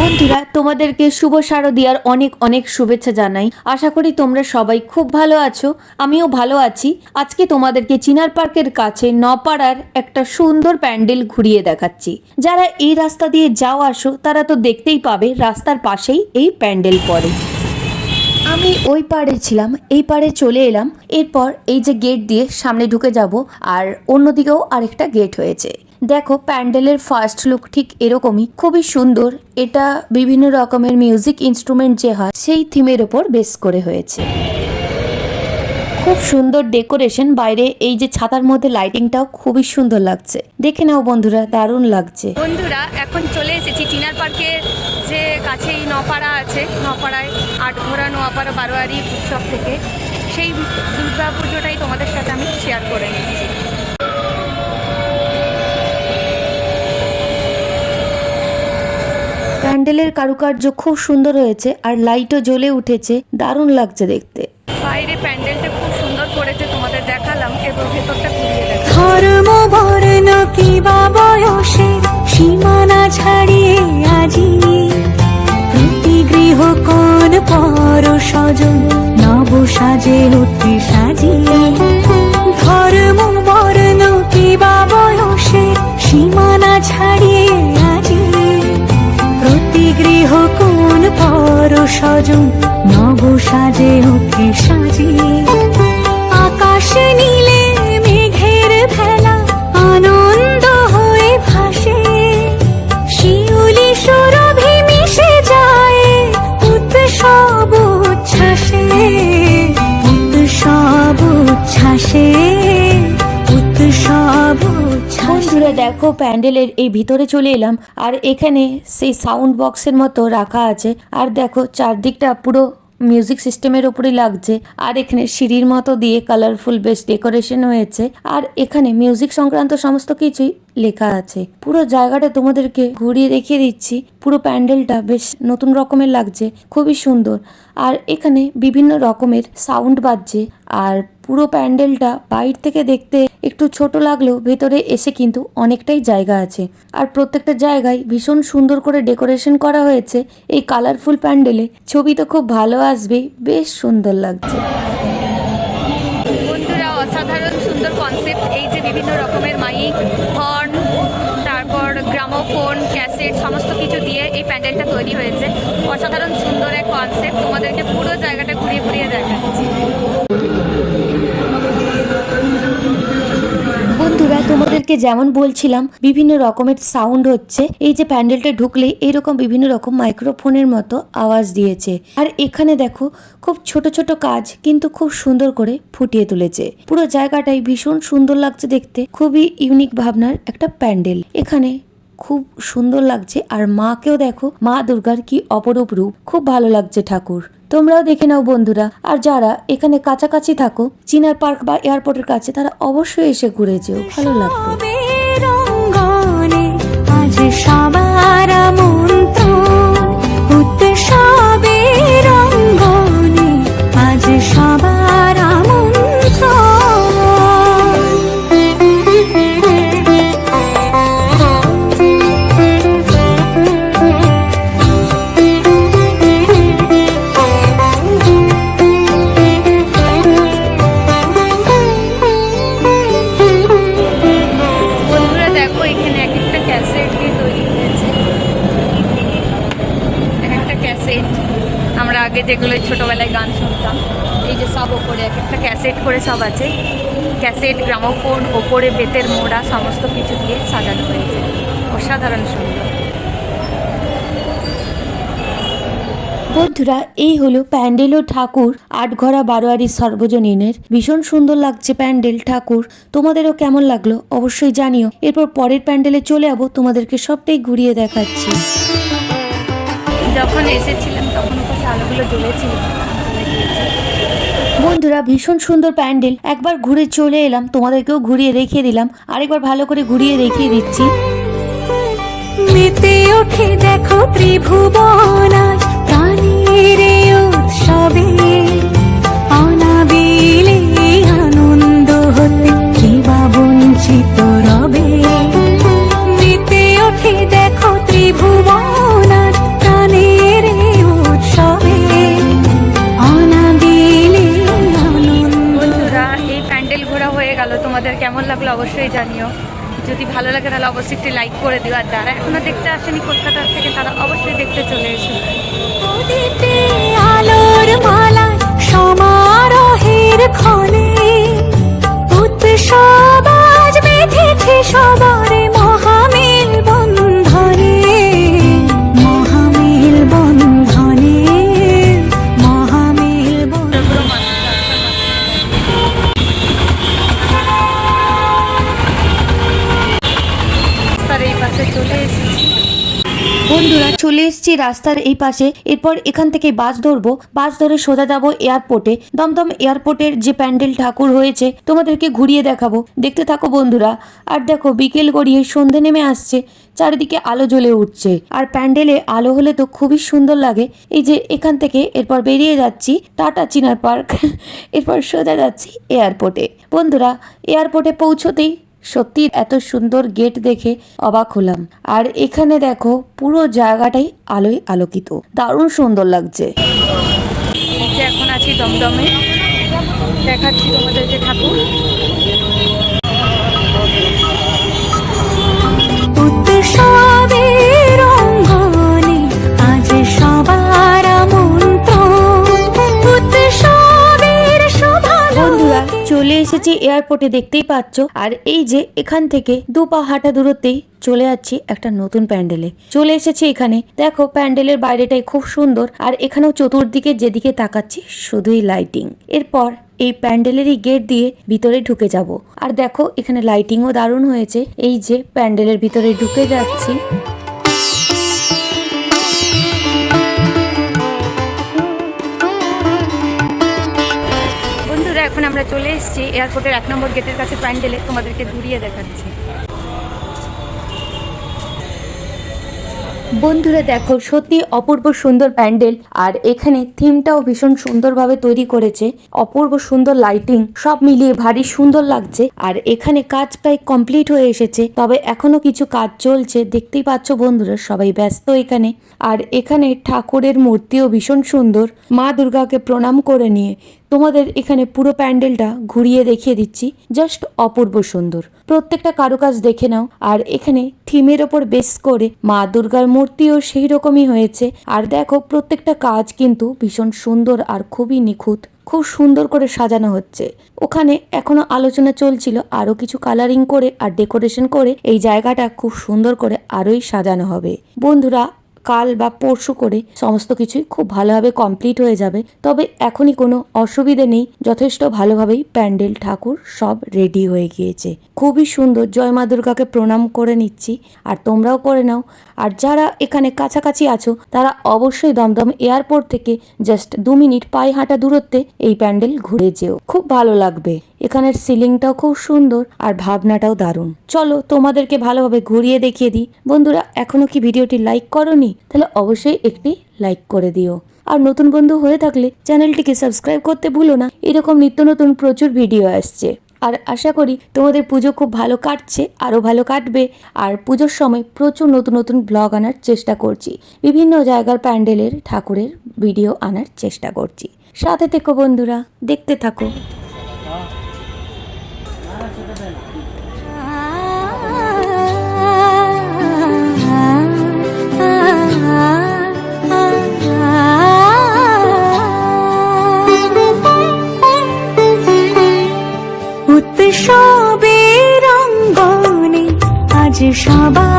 বন্ধুরা, তোমাদেরকে শুভ শারদিয়ার অনেক অনেক শুভেচ্ছা জানাই। আশা করি তোমরা সবাই খুব ভালো আছো, আমিও ভালো আছি। আজকে তোমাদেরকে চিনার পার্কের কাছে নপাড়ার একটা সুন্দর প্যান্ডেল ঘুরিয়ে দেখাচ্ছি। যারা এই রাস্তা দিয়ে যাও আসো, তারা তো দেখতেই পাবে রাস্তার পাশেই এই প্যান্ডেল পড়ে। আমি ওই পাড়ে ছিলাম, এই পাড়ে চলে এলাম। এরপর এই যে গেট দিয়ে সামনে ঢুকে যাব, আর অন্যদিকেও আরেকটা গেট হয়েছে। দেখো প্যান্ডেলের ফার্স্ট লুক ঠিক এরকমই, খুবই সুন্দর। এটা বিভিন্ন রকমের মিউজিক ইনস্ট্রুমেন্ট যে হয়, সেই থিমের ওপর বেস করে হয়েছে। খুব সুন্দর ডেকোরেশন বাইরে এই যে ছাতার মধ্যে লাইটিংটাও খুবই সুন্দর লাগছে। দেখে নাও বন্ধুরা, দারুণ লাগছে। বন্ধুরা, এখন চলে এসেছি চিনার পার্কে, যে কাছেই নপাড়া আছে, নপাড়ায় আটঘোড়া নোয়াপাড়া, বারোয়ারি উৎসব থেকে। সেই দুর্গা পুজোটাই তোমাদের সাথে আমি শেয়ার করে নিচ্ছি। প্যান্ডেলের কারুকার্য খুব সুন্দর হয়েছে আর লাইটও জ্বলে উঠেছে। দারুণ লাগছে দেখতে। বাইরে প্যান্ডেলটা খুব সুন্দর করেছে তোমাদের দেখালাম এবার ভেতরটা ঘুরিয়ে দেখা। ধর্ম বর্ণ কিবা বয়সে সীমানা ছাড়িয়ে আজি। প্রতি গৃহ কোন পর স্বজন নব সাজে উঠে সাজিয়ে ধর্ম বর্ণ কিবা বয়সে সীমানা ছাড়িয়ে গৃহ কোন পর স্বজন নব সাজে উঠে সাজিয়ে আকাশে নীলে মেঘের ভেলা আনন্দ হয়ে ভাসে। শিউলি সুরভি মিশে যায় উৎসব উচ্ছ্বাসে। উৎসব উচ্ছ্বাসে। দেখো প্যান্ডেলের এই ভিতরে চলে এলাম। আর এখানে সেই সাউন্ড বক্সের মতো রাখা আছে। আর দেখো চারদিকটা পুরো মিউজিক সিস্টেমের উপরেই লাগছে। আর এখানে সিঁড়ির মতো দিয়ে কালারফুল বেশ ডেকোরেশন হয়েছে। আর এখানে মিউজিক সংক্রান্ত সমস্ত কিছুই লেখা আছে। পুরো জায়গাটা তোমাদেরকে ঘুরিয়ে দেখিয়ে দিচ্ছি। পুরো প্যান্ডেলটা বেশ নতুন রকমের লাগছে। খুবই সুন্দর। আর এখানে বিভিন্ন রকমের সাউন্ড বাজছে। আর পুরো প্যান্ডেলটা বাইর থেকে দেখতে একটু ছোট লাগলেও ভেতরে এসে কিন্তু অনেকটাই জায়গা আছে। আর প্রত্যেকটা জায়গায় ভীষণ সুন্দর করে ডেকোরেশন করা হয়েছে। এই কালারফুল প্যান্ডেলে ছবি তো খুব ভালো আসবে, বেশ সুন্দর লাগছে। বন্ধুরা, অসাধারণ সুন্দর কনসেপ্ট এই যে বিভিন্ন রকমের মাইক হর্ন তারপর গ্রামোফোন ক্যাসেট সমস্ত কিছু দিয়ে এই প্যান্ডেলটা তৈরি হয়েছে। অসাধারণ সুন্দর এক কনসেপ্ট তোমাদেরকে পুরো জায়গাটা ঘুরিয়ে ঘুরিয়ে দেখাচ্ছি। বন্ধুরা, তোমাদেরকে যেমন বলছিলাম, বিভিন্ন রকমের সাউন্ড হচ্ছে। এই যে প্যান্ডেলটা ঢুকলে এরকম বিভিন্ন রকম মাইক্রোফোনের মতো আওয়াজ দিয়েছে। আর এখানে দেখো, খুব ছোট ছোট কাজ, কিন্তু খুব সুন্দর করে ফুটিয়ে তুলেছে। পুরো জায়গাটাই ভীষণ সুন্দর লাগছে দেখতে। খুবই ইউনিক ভাবনার একটা প্যান্ডেল। এখানে খুব সুন্দর লাগছে। আর মাকেও দেখো, মা দুর্গার কি অপরূপ রূপ। খুব ভালো লাগছে ঠাকুর। তোমরাও দেখে নাও বন্ধুরা। আর যারা এখানে কাছাকাছি থাকো, চিনার পার্ক বা এয়ারপোর্টের কাছে, তারা অবশ্যই এসে ঘুরে যেও। ভালো লাগবে। উৎসবের আগে যেগুলো ছোটোবেলায় গান শুনতাম এই যে সব ওপরে এক একটা ক্যাসেট করে সব আছে। ক্যাসেট গ্রামোফোন ওপরে বেতের মোড়া সমস্ত কিছু দিয়ে সাজানো হয়েছে। অসাধারণ সুন্দর। বন্ধুরা এই হলো প্যান্ডেল ও ঠাকুর আটঘরা বারোয়ারি সর্বজনীনের। ভীষণ সুন্দর লাগছে প্যান্ডেল ঠাকুর। তোমাদেরও কেমন লাগল অবশ্যই জানিও। এরপর পরের প্যান্ডেলে চলে যাব তোমাদেরকে সবটাই ঘুরিয়ে দেখাচ্ছি। যখন এসেছিলাম তখন আলোগুলো জ্বলেছিল বন্ধুরা ভীষণ সুন্দর প্যান্ডেল। একবার ঘুরে চলে এলাম তোমাদেরকেও ঘুরিয়ে রেখে দিলাম। আরেকবার ভালো করে ঘুরিয়ে রেখে দিচ্ছি। মেতে ওঠে দেখো ত্রিভুবন প্রাণীর উৎসবে। ভালো লাগে তাহলে অবশ্যই একটি লাইক করে দিও। আর যারা এখনও দেখতে আসেনি কলকাতার থেকে, তারা অবশ্যই দেখতে চলে এসো। আলোর সমারোহের ক্ষণে উৎসব এসেছি রাস্তার এই পাশে। এরপর এখান থেকে বাস ধরবো। বাস ধরে সোজা যাব এয়ারপোর্টে। দমদম এয়ারপোর্টের যে প্যান্ডেল ঠাকুর হয়েছে, তোমাদেরকে ঘুরিয়ে দেখাবো। দেখতে থাকো বন্ধুরা। আর দেখো, বিকেল গড়িয়ে সন্ধে নেমে আসছে। চারিদিকে আলো জ্বলে উঠছে। আর প্যান্ডেলে আলো হলে তো খুবই সুন্দর লাগে। এই যে এখান থেকে এরপর বেরিয়ে যাচ্ছি টাটা চিনার পার্ক। এরপর সোজা যাচ্ছি এয়ারপোর্টে। বন্ধুরা, এয়ারপোর্টে পৌঁছতেই সত্যি এত সুন্দর গেট দেখে অবাক হলাম। আর এখানে দেখো পুরো জায়গাটাই আলোয় আলোকিত। দারুণ সুন্দর লাগছে। এখন আছি দমদমে। দেখাচ্ছি তোমাদেরকে ঠাকুর। উৎসবের এসেছি এয়ারপোর্টে দেখতেই পাচ্ছ। আর এই যে এখান থেকে দু পা হাঁটা দূরত্বেই চলে যাচ্ছি একটা নতুন প্যান্ডেলে। চলে এসেছি এখানে। দেখো প্যান্ডেলের বাইরেটাই খুব সুন্দর। আর এখানেও চতুর্দিকে যেদিকে তাকাচ্ছি শুধুই লাইটিং এরপর এই প্যান্ডেলেরই গেট দিয়ে ভিতরে ঢুকে যাব। আর দেখো এখানে লাইটিংও দারুণ হয়েছে। এই যে প্যান্ডেলের ভিতরে ঢুকে যাচ্ছি। এখন আমরা চলে এসেছি এয়ারপোর্টের এক নম্বর গেটের কাছে প্যান্ডেলে তোমাদেরকে ঘুরিয়ে দেখাচ্ছি। বন্ধুরা, দেখো, সত্যি অপূর্ব সুন্দর প্যান্ডেল, আর এখানে থিমটাও ভীষণ সুন্দরভাবে তৈরি করেছে। অপূর্ব সুন্দর লাইটিং, সব মিলিয়ে ভারী সুন্দর লাগছে, আর এখানে কাজ প্রায় কমপ্লিট হয়ে এসেছে। তবে এখনও কিছু কাজ চলছে, দেখতেই পাচ্ছ বন্ধুরা, সবাই ব্যস্ত এখানে। আর এখানে ঠাকুরের মূর্তিও ভীষণ সুন্দর। মা দুর্গাকে প্রণাম করে নিয়ে তোমাদের এখানে পুরো প্যান্ডেলটা ঘুরিয়ে দেখিয়ে দিচ্ছি। জাস্ট অপূর্ব সুন্দর। প্রত্যেকটা কারুকাজ দেখে নাও। আর এখানে থিমের ওপর বেস করে মা দুর্গার মূর্তিও সেই রকমই হয়েছে। আর দেখো, প্রত্যেকটা কাজ কিন্তু ভীষণ সুন্দর আর খুবই নিখুঁত। খুব সুন্দর করে সাজানো হচ্ছে। ওখানে এখনও আলোচনা চলছিল আরও কিছু কালারিং করে আর ডেকোরেশন করে। এই জায়গাটা খুব সুন্দর করে আরোই সাজানো হবে। বন্ধুরা কাল বা পরশু করে সমস্ত কিছুই খুব ভালোভাবে কমপ্লিট হয়ে যাবে। তবে এখনই কোনো অসুবিধে নেই, যথেষ্ট ভালোভাবেই প্যান্ডেল ঠাকুর সব রেডি হয়ে গিয়েছে। খুবই সুন্দর, জয় মা দুর্গাকে প্রণাম করে নিচ্ছি, আর তোমরাও করে নাও। আর যারা এখানে কাছাকাছি আছো, তারা অবশ্যই দমদম এয়ারপোর্ট থেকে জাস্ট দু মিনিট পায়ে হাঁটা দূরত্বে এই প্যান্ডেল ঘুরে যেও। খুব ভালো লাগবে। এখানের সিলিংটাও খুব সুন্দর আর ভাবনাটাও দারুণ। চলো তোমাদেরকে ভালোভাবে ঘুরিয়ে দেখিয়ে দিই। বন্ধুরা এখনও কি ভিডিওটি লাইক করনি, তাহলে অবশ্যই একটি লাইক করে দিও। আর নতুন বন্ধু হয়ে থাকলে চ্যানেলটিকে সাবস্ক্রাইব করতে ভুলো না, এরকম নিত্য নতুন প্রচুর ভিডিও আসছে। আর আশা করি তোমাদের পুজো খুব ভালো কাটছে, আরও ভালো কাটবে, আর পুজোর সময় প্রচুর নতুন নতুন ব্লগ আনার চেষ্টা করছি, বিভিন্ন জায়গার প্যান্ডেলের ঠাকুরের ভিডিও আনার চেষ্টা করছি। সাথে থেকো বন্ধুরা, দেখতে থাকো। 至少把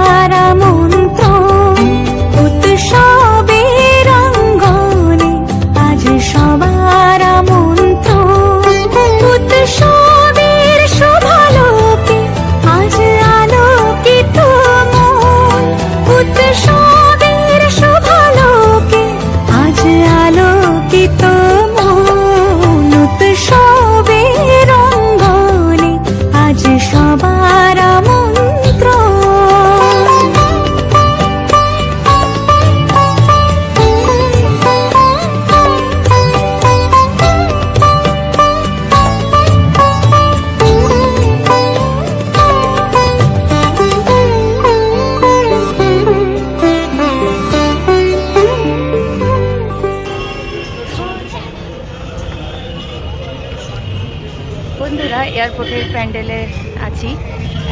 প্যান্ডেলে আছি।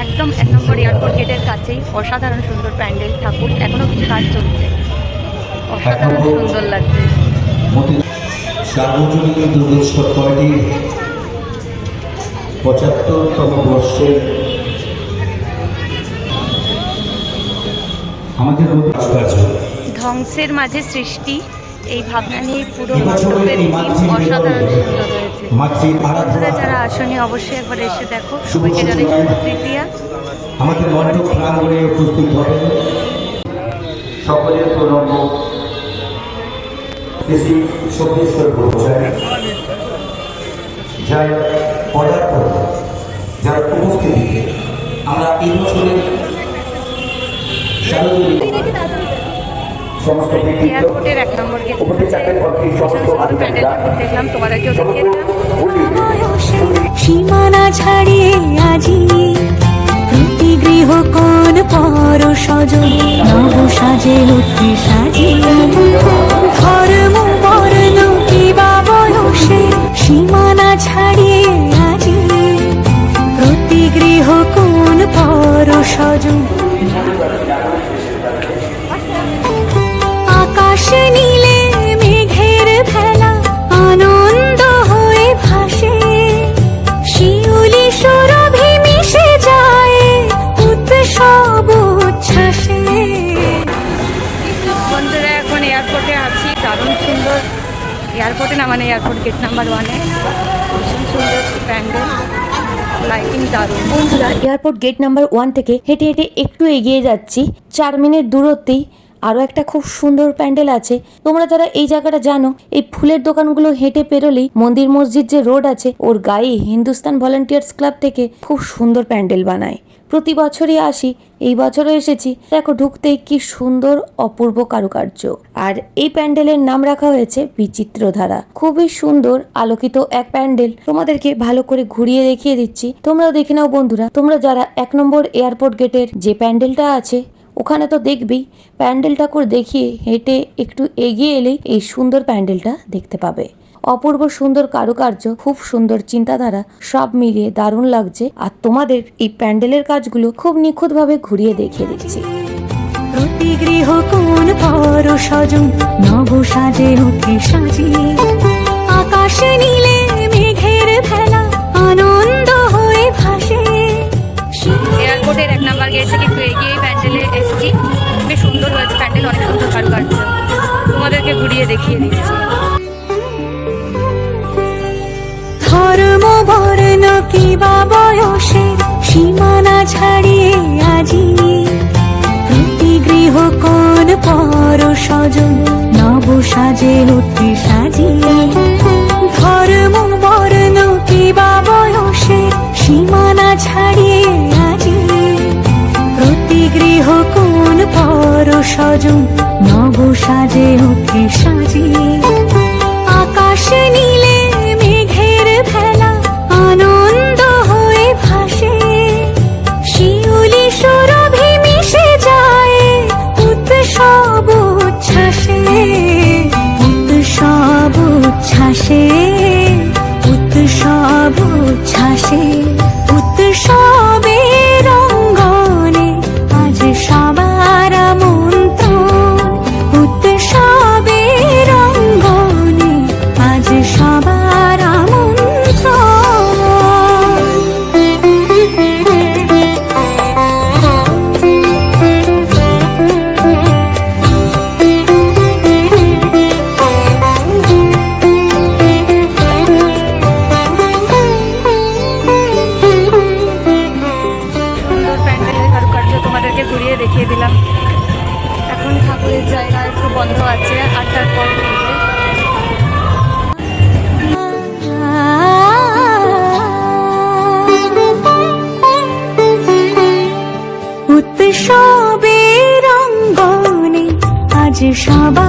একদম এক নম্বর এয়ারপোর্ট গেটের কাছেই অসাধারণ সুন্দর প্যান্ডেল ঠাকুর। এখনও কিছু কাজ চলছে। অসাধারণ সুন্দর লাগছে। সার্বজনীন দুর্গোৎসব কমিটির পঁচাত্তরতম বর্ষের আমাদের ধ্বংসের মাঝে সৃষ্টি এই ভাবনা নিয়ে পুরো মণ্ডপের অসাধারণ সুন্দর বন্ধুরা যারা আসনি অবশ্যই একবার এসে দেখো। সবাইকে জানাই তৃতীয়া। আমাদের মণ্ডপ প্রাঙ্গণে উপস্থিত হবেন সকলের প্রণম্য শ্রী সত্যেশ্বর যার পদার্থ যার আমরা এই বছরের শারদীয় সমস্ত আধিকারিকরা সীমানা ছাড়িয়ে আজি প্রতি গৃহ কোন পর সজন নব সাজে লক্ষ্মী সাজিয়ে ধর্ম বর্ণ কিবা বয়সে সীমানা ছাড়িয়ে আজি প্রতি গৃহ কোন পর সজন এয়ারপোর্টে আছি। দারুণ সুন্দর এয়ারপোর্টে না মানে এয়ারপোর্ট গেট নাম্বার ওয়ানে। ভীষণ সুন্দর প্যান্ডেল। লাইটিং দারুণ। বন্ধুরা এয়ারপোর্ট গেট নাম্বার ওয়ান থেকে হেঁটে হেঁটে একটু এগিয়ে যাচ্ছি। চার মিনিট দূরত্বেই আরও একটা খুব সুন্দর প্যান্ডেল আছে। তোমরা যারা এই জায়গাটা জানো, এই ফুলের দোকানগুলো হেঁটে পেরোলেই মন্দির মসজিদ যে রোড আছে, ওর গায়ে হিন্দুস্তান ভলেন্টিয়ার্স ক্লাব থেকে খুব সুন্দর প্যান্ডেল বানায়। প্রতি বছরই আসি, এই বছরও এসেছি। দেখো ঢুকতেই কি সুন্দর অপূর্ব কারুকার্য। আর এই প্যান্ডেলের নাম রাখা হয়েছে বিচিত্র ধারা খুবই সুন্দর আলোকিত এক প্যান্ডেল। তোমাদেরকে ভালো করে ঘুরিয়ে দেখিয়ে দিচ্ছি। তোমরাও দেখে নাও বন্ধুরা। তোমরা যারা এক নম্বর এয়ারপোর্ট গেটের যে প্যান্ডেলটা আছে ওখানে তো দেখবেই প্যান্ডেল ঠাকুর দেখিয়ে হেঁটে একটু এগিয়ে এলেই এই সুন্দর প্যান্ডেলটা দেখতে পাবে। অপূর্ব সুন্দর কারুকার্য খুব সুন্দর চিন্তাধারা সব মিলিয়ে দারুণ লাগছে আর তোমাদের এই প্যান্ডেলের কাজগুলো খুব নিখুঁতভাবে ঘুরিয়ে দেখিয়ে দিচ্ছি। প্রতি গৃহ কোন পর সজন নব সাজে সাজিয়ে। আকাশে নীলে মেঘের ভেলা আনন্দ হয়ে ভাসে। এয়ারপোর্টের এক নাম্বার গেট থেকে একটু এগিয়ে কারুকার্য তোমাদেরকে ঘুরিয়ে দেখিয়ে দিচ্ছি। ধর্ম বর্ণ কিবা বয়সে সীমানা ছাড়িয়ে আজি। প্রতি গৃহ কোন পর নব সাজে উঠে সাজিয়ে। ধর্ম বর্ণ কিবা বয়সে সীমানা ছাড়িয়ে আজি। প্রতি গৃহ কোন পর উৎসব উচ্ছ্বাসে উৎসবের আজ সবার